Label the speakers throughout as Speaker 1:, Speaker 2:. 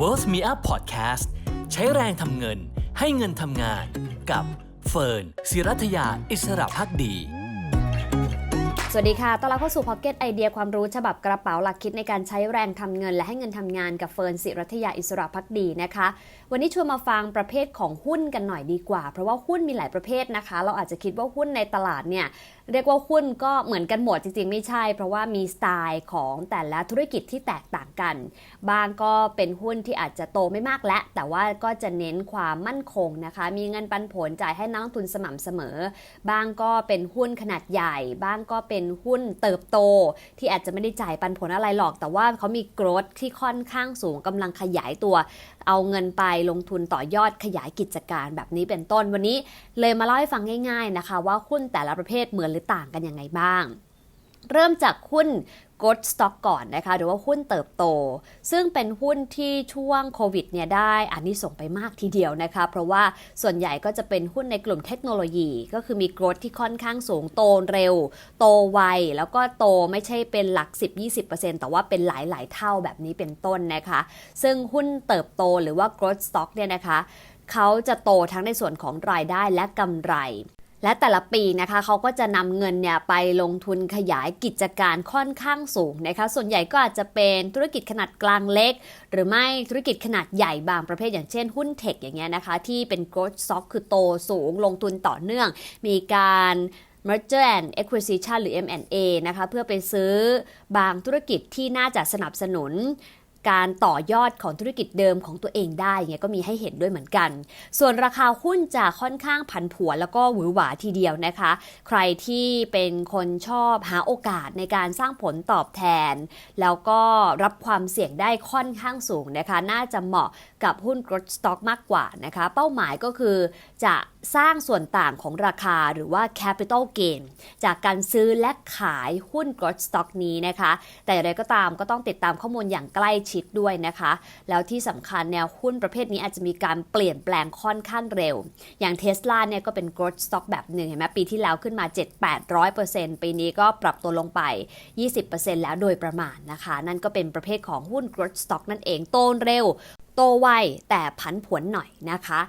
Speaker 1: World Me Up Podcast ใช้แรงทำเงินให้เงินทำงานกับเฟิร์นศิรัทยาอิสระพักดี
Speaker 2: สวัสดีค่ะ ต้อนรับเข้าสู่พ็อกเก็ตไอเดียความรู้ฉบับกระเป๋าหลักคิดในการใช้แรงทำเงิน และให้เงินทำงานกับเฟิร์นศิรัทยาอิสระพักดีนะคะ วันนี้ชวนมาฟังประเภทของหุ้นกันหน่อยดีกว่า เพราะว่าหุ้นมีหลายประเภทนะคะ เราอาจจะคิดว่าหุ้นในตลาดเนี่ยเรียกว่าหุ้นก็เหมือนกันหมดจริงๆ ไม่ใช่ เพราะว่ามีสไตล์ของแต่ละธุรกิจที่แตกต่างกัน บางก็เป็นหุ้นที่อาจจะโตไม่มากและแต่ว่าก็จะเน้นความมั่นคงนะคะ มีเงินปันผลจ่ายให้นักลงทุนสม่ำเสมอ บางก็เป็นหุ้นขนาดใหญ่ บางก็เป็นหุ้นเติบโต ที่อาจจะไม่ได้จ่ายปันผลอะไรหรอก แต่ว่าเขามีโกรดที่ค่อนข้างสูงกำลังขยายตัว เอาเงินไปลงทุนต่อยอดขยายกิจการแบบนี้เป็นต้นวันนี้ เลยมาเล่าให้ฟังง่าย ๆนะคะ ว่าหุ้นแต่ละประเภทเหมือนหรือต่างกันยังไงบ้าง เริ่มจากหุ้น growth stock ก่อนนะคะ หรือว่าหุ้นเติบโต ซึ่งเป็นหุ้นที่ช่วงโควิดเนี่ยได้อานิสงส์ไปมากทีเดียวนะคะ เพราะว่าส่วนใหญ่ก็จะเป็นหุ้นในกลุ่มเทคโนโลยี ก็คือมี growth ที่ค่อนข้างสูงโตเร็ว โตไว แล้วก็โตไม่ใช่เป็นหลัก 10-20%แต่ว่าเป็นหลาย ๆ เท่าแบบนี้เป็นต้นนะคะ ซึ่งหุ้นเติบโตหรือว่า growth stock เนี่ยนะคะเขาจะโตทั้งในส่วนของรายได้และกำไร และแต่ละปีนะคะเขาก็จะนำเงินเนี่ยไปลงทุนขยายกิจการค่อนข้างสูงนะคะ ส่วนใหญ่ก็อาจจะเป็นธุรกิจขนาดกลางเล็ก หรือไม่ธุรกิจขนาดใหญ่บางประเภทอย่างเช่นหุ้นเทคอย่างเงี้ยนะคะ ที่เป็น growth stock คือโตสูงลงทุนต่อเนื่อง มีการ merger and acquisition หรือ M&A นะคะ เพื่อไปซื้อบางธุรกิจที่น่าจะสนับสนุน การต่อยอดของธุรกิจเดิมของตัวเองได้เงี้ยก็มีให้เห็นด้วยเหมือนกัน ส่วนราคาหุ้นจะค่อนข้างผันผวนแล้วก็หวือหวาทีเดียวนะคะ ใครที่เป็นคนชอบหาโอกาสในการสร้างผลตอบแทน แล้วก็รับความเสี่ยงได้ค่อนข้างสูงนะคะ น่าจะเหมาะกับหุ้น growth stock มากกว่านะคะ เป้าหมายก็คือจะสร้างส่วนต่างของราคาหรือว่า capital gain จากการซื้อและขายหุ้น growth stock นี้นะคะ แต่อย่างไรก็ตามก็ต้องติดตามข้อมูลอย่างใกล้ชิดด้วยนะคะ แล้วที่สำคัญแนวหุ้นประเภทนี้อาจจะมีการเปลี่ยนแปลงค่อนข้างเร็ว อย่างเทสลาเนี่ยก็เป็น growth stock แบบหนึ่งเห็นไหมปีที่แล้วขึ้นมา 7-800%ปีนี้ก็ปรับตัวลงไป 20%แล้วโดยประมาณนะคะ นั่นก็เป็นประเภทของหุ้น growth stock นั่นเองโตเร็ว โตไวแต่ผันผวนหน่อยนะคะ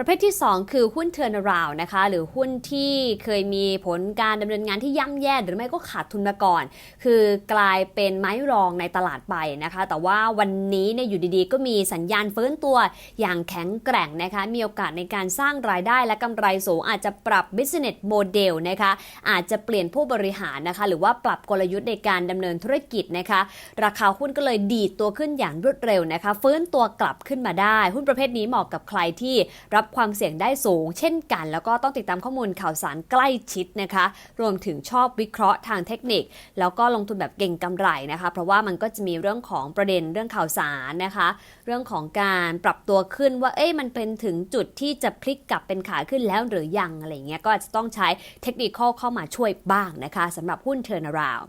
Speaker 2: ประเภทที่ 2 คือหุ้น turnaround นะคะ หรือหุ้นที่เคยมีผลการดำเนินงานที่ย่ำแย่หรือไม่ก็ขาดทุนมาก่อน คือกลายเป็นไม้รองในตลาดไปนะคะ แต่ว่าวันนี้เนี่ยอยู่ดีๆ ก็มีสัญญาณฟื้นตัวอย่างแข็งแกร่งนะคะ มีโอกาสในการสร้างรายได้และกำไรสูงอาจจะปรับ business model นะคะ อาจจะเปลี่ยนผู้บริหารนะคะ หรือว่าปรับกลยุทธ์ในการดำเนินธุรกิจนะคะ ราคาหุ้นก็เลยดีดตัวขึ้นอย่างรวดเร็วนะคะ ฟื้นตัวกลับขึ้นมาได้ หุ้นประเภทนี้เหมาะกับใครที่รับความเสี่ยงได้สูง เช่นกัน แล้วก็ต้องติดตามข้อมูลข่าวสารใกล้ชิดนะคะ รวมถึงชอบวิเคราะห์ทางเทคนิค แล้วก็ลงทุนแบบเก่งกำไรนะคะ เพราะว่ามันก็จะมีเรื่องของประเด็นเรื่องข่าวสารนะคะ เรื่องของการปรับตัวขึ้นว่าเอ๊ะมันเป็นถึงจุดที่จะพลิกกลับเป็นขาขึ้นแล้วหรือยังอะไรเงี้ยก็อาจจะต้องใช้เทคนิคเข้ามาช่วยบ้างนะคะสำหรับหุ้น turnaround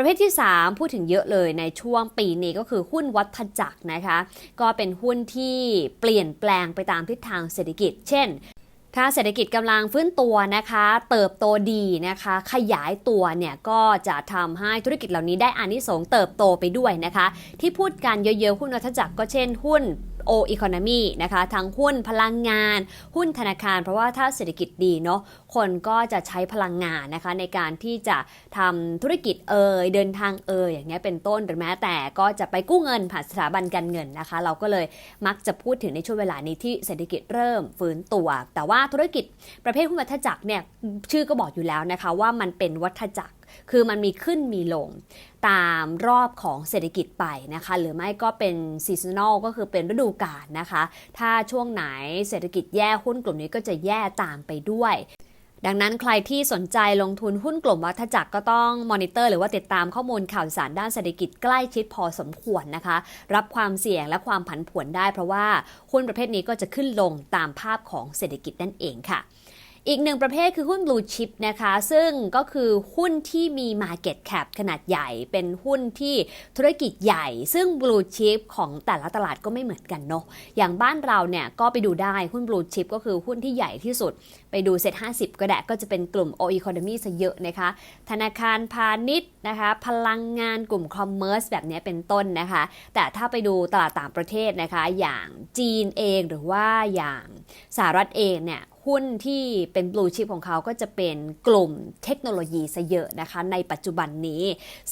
Speaker 2: ประเภทที่ 3 พูดถึงเยอะเลยในช่วงปีนี้ก็คือหุ้นวัฏจักรนะคะ ก็เป็นหุ้นที่เปลี่ยนแปลงไปตามทิศทางเศรษฐกิจ เช่นถ้าเศรษฐกิจกำลังฟื้นตัวนะคะ เติบโตดีนะคะ ขยายตัวเนี่ยก็จะทำให้ธุรกิจเหล่านี้ได้อานิสงส์เติบโตไปด้วยนะคะ ที่พูดกันเยอะๆหุ้นวัฏจักรก็เช่นหุ้นโออีโคโนมีนะคะ ทั้งหุ้นพลังงาน หุ้นธนาคาร เพราะว่าถ้าเศรษฐกิจดีเนาะคนก็จะใช้พลังงานนะคะในการที่จะทำธุรกิจเอ่ยเดินทางเอ่ยอย่างเงี้ยเป็นต้นหรือแม้แต่ก็จะไปกู้เงินผ่านสถาบันการเงินนะคะ เราก็เลยมักจะพูดถึงในช่วงเวลานี้ที่เศรษฐกิจเริ่มฟื้นตัว แต่ว่าธุรกิจประเภทหุ้นวัฏจักรเนี่ยชื่อก็บอกอยู่แล้วนะคะว่ามันเป็นวัฏจักรคือมันมีขึ้นมีลงตามรอบของเศรษฐกิจไปนะคะ หรือไม่ก็เป็นซีซันอลก็คือเป็นฤดูกาลนะคะ ถ้าช่วงไหนเศรษฐกิจแย่หุ้นกลุ่มนี้ก็จะแย่ตามไปด้วย ดังนั้นใครที่สนใจลงทุนหุ้นกลุ่มวัฏจักรก็ต้องมอนิเตอร์หรือว่าติดตามข้อมูลข่าวสารด้านเศรษฐกิจใกล้ชิดพอสมควรนะคะ รับความเสี่ยงและความผันผวนได้เพราะว่าหุ้นประเภทนี้ก็จะขึ้นลงตามภาพของเศรษฐกิจนั่นเองค่ะ อีกหนึ่งประเภทคือหุ้น blue chip นะคะ ซึ่งก็คือหุ้นที่มี market cap ขนาดใหญ่ เป็นหุ้นที่ธุรกิจใหญ่ ซึ่ง blue chip ของแต่ละตลาดก็ไม่เหมือนกันเนาะ อย่างบ้านเราเนี่ยก็ไปดูได้หุ้น blue chip ก็คือหุ้นที่ใหญ่ที่สุด ไปดูเซ็ต50ก็ได้ก็จะเป็นกลุ่ม o economy ซะเยอะนะคะ ธนาคารพาณิชย์นะคะ พลังงานกลุ่ม commerce แบบนี้เป็นต้นนะคะ แต่ถ้าไปดูตลาดต่างประเทศนะคะ อย่างจีนเองหรือว่าอย่างสหรัฐเองเนี่ย หุ้นที่เป็นบลูชิพของเขาก็จะเป็นกลุ่มเทคโนโลยีซะเยอะนะคะในปัจจุบันนี้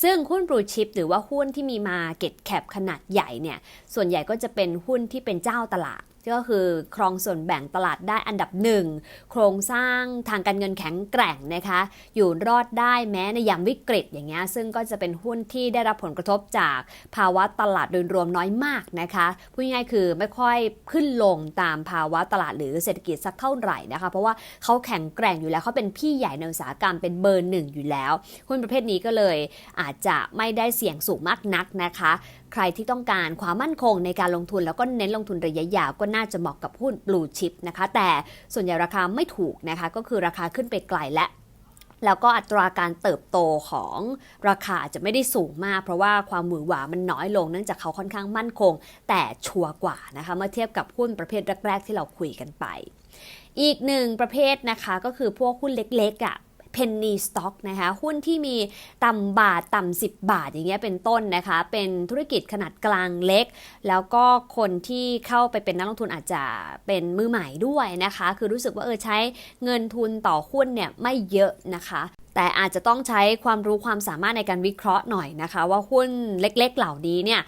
Speaker 2: ซึ่งหุ้นบลูชิพหรือว่าหุ้นที่มีมาเก็ตแคปขนาดใหญ่เนี่ยส่วนใหญ่ก็จะเป็นหุ้นที่เป็นเจ้าตลาด ก็คือครองส่วนแบ่งตลาดได้อันดับหนึ่งโครงสร้างทางการเงินแข็งแกร่งนะคะ อยู่รอดได้แม้ในยามวิกฤตอย่างเงี้ยซึ่งก็จะเป็นหุ้นที่ได้รับผลกระทบจากภาวะตลาดโดยรวมน้อยมากนะคะพูดง่ายๆคือไม่ค่อยขึ้นลงตามภาวะตลาดหรือเศรษฐกิจสักเท่าไหร่นะคะ เพราะว่าเขาแข็งแกร่งอยู่แล้วเขาเป็นพี่ใหญ่ในอุตสาหกรรมเป็นเบอร์หนึ่งอยู่แล้วหุ้นประเภทนี้ก็เลยอาจจะไม่ได้เสี่ยงสูงมากนักนะคะใครที่ต้องการความมั่นคงในการลงทุนแล้วก็เน้นลงทุนระยะยาวก็น่าจะเหมาะกับหุ้น blue chip นะคะ แต่ส่วนใหญ่ราคาไม่ถูกนะคะ ก็คือราคาขึ้นไปไกลและแล้วก็อัตราการเติบโตของราคาอาจจะไม่ได้สูงมาก เพราะว่าความหวือหวามันน้อยลงเนื่องจากเขาค่อนข้างมั่นคง แต่ชัวร์กว่านะคะเมื่อเทียบกับหุ้นประเภทแรก ๆ ที่เราคุยกันไป อีกหนึ่งประเภทนะคะก็คือพวกหุ้นเล็กๆอะ่ะ p e n นีสต็อกนะคะหุ้นที่มีต่ำบาทต่ำ10บาทอย่างเงี้ยเป็นต้นนะคะ เป็นธุรกิจขนาดกลางเล็ก แล้วก็คนที่เข้าไปเป็นนักลงทุนอาจจะเป็นมือใหม่ด้วยนะคะ คือรู้สึกว่าเออใช้เงินทุนต่อหุ้นเนี่ยไม่เยอะนะคะ แต่อาจจะต้องใช้ความรู้ความสามารถในการวิเคราะห์หน่อยนะคะ ว่าหุ้นเล็กๆเหล่านี้เนี่ย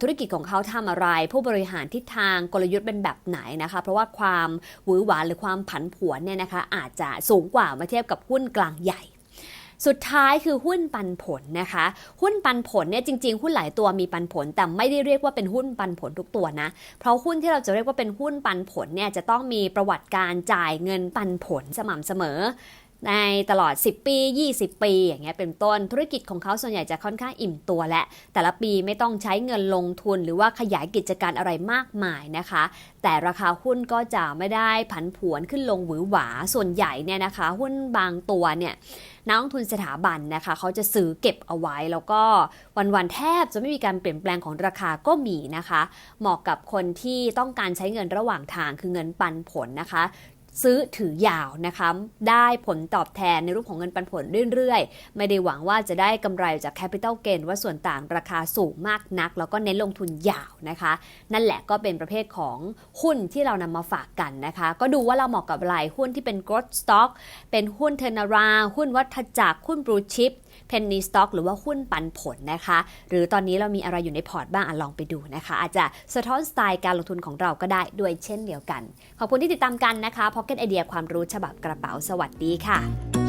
Speaker 2: ธุรกิจของเขาทำอะไร ผู้บริหารทิศทางกลยุทธ์เป็นแบบไหนนะคะ เพราะว่าความหวือหวาหรือความผันผวนเนี่ยนะคะอาจจะสูงกว่ามาเทียบกับหุ้นกลางใหญ่สุดท้ายคือหุ้นปันผลนะคะ หุ้นปันผลเนี่ยจริงๆ หุ้นหลายตัวมีปันผล แต่ไม่ได้เรียกว่าเป็นหุ้นปันผลทุกตัวนะ เพราะหุ้นที่เราจะเรียกว่าเป็นหุ้นปันผลเนี่ยจะต้องมีประวัติการจ่ายเงินปันผลสม่ำเสมอ ในตลอด 10 ปี 20 ปี อย่างเงี้ยเป็นต้นธุรกิจของเขาส่วนใหญ่จะค่อนข้างอิ่มตัวและ แต่ละปีไม่ต้องใช้เงินลงทุนหรือว่าขยายกิจการอะไรมากมายนะคะ แต่ราคาหุ้นก็จะไม่ได้ผันผวนขึ้นลงหวือหวาส่วนใหญ่เนี่ยนะคะ หุ้นบางตัวเนี่ยนักลงทุนสถาบันนะคะ เขาจะซื้อเก็บเอาไว้แล้วก็วันๆแทบจะไม่มีการเปลี่ยนแปลงของราคาก็มีนะคะ เหมาะกับคนที่ต้องการใช้เงินระหว่างทางคือเงินปันผลนะคะ ซื้อถือยาวนะคะได้ผลตอบแทนในรูปของเงินปันผลเรื่อยๆ ไม่ได้หวังว่าจะได้กำไรจากแคปิตอลเกนว่าส่วนต่างราคาสูงมากนัก แล้วก็เน้นลงทุนยาวนะคะ นั่นแหละก็เป็นประเภทของหุ้นที่เรานำมาฝากกันนะคะ ก็ดูว่าเราเหมาะกับอะไรหุ้นที่เป็น growth stock เป็นหุ้นเทอร์นาราหุ้นวัฏจักรหุ้นบลูชิพ penny stock หรือว่าหุ้นปันผลนะคะ หรือตอนนี้เรามีอะไรอยู่ในพอร์ตบ้างอลองไปดูนะคะ อาจจะสะท้อนสไตล์การลงทุนของเราก็ได้ด้วยเช่นเดียวกัน ขอบคุณที่ติดตามกันนะคะ Pocket Idea ความรู้ฉบับกระเป๋าสวัสดีค่ะ